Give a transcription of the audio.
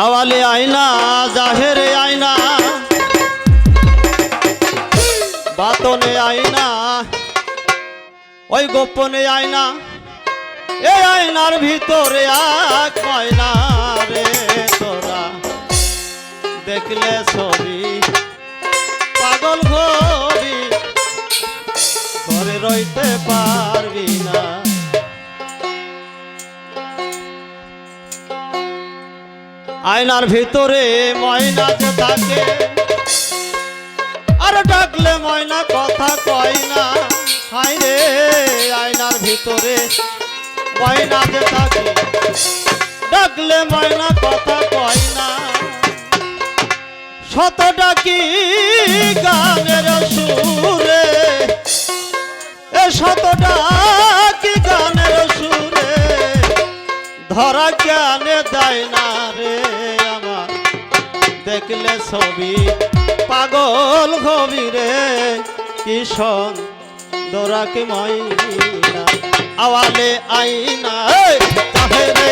আওয়ালে আয়না, জাহেরে আয়না। বাতনে আয়না, ওই গোপনে আয়না। এ আয়নার ভিতরে এক ময়না রে তোরা। দেখলে ছবি, পাগল ঘবি ঘরে রইতে পারবি আয়নার ভিতরে ময়না যে থাকে। আর ডাকলে ময়না কথা কয় না। হাই রে, আয়নার ভিতরে ময়না যে থাকে। ডাকলে ময়না কথা কয় না। শত ডাকি গানের সুরে? এ শত ডাকি গানের ধরা জ্ঞানে দেয় না রে আমার। দেখলে ছবি, পাগল হবি রে। কিষণ দোরাকে মাইনা আওয়ালে আইনা তাহলে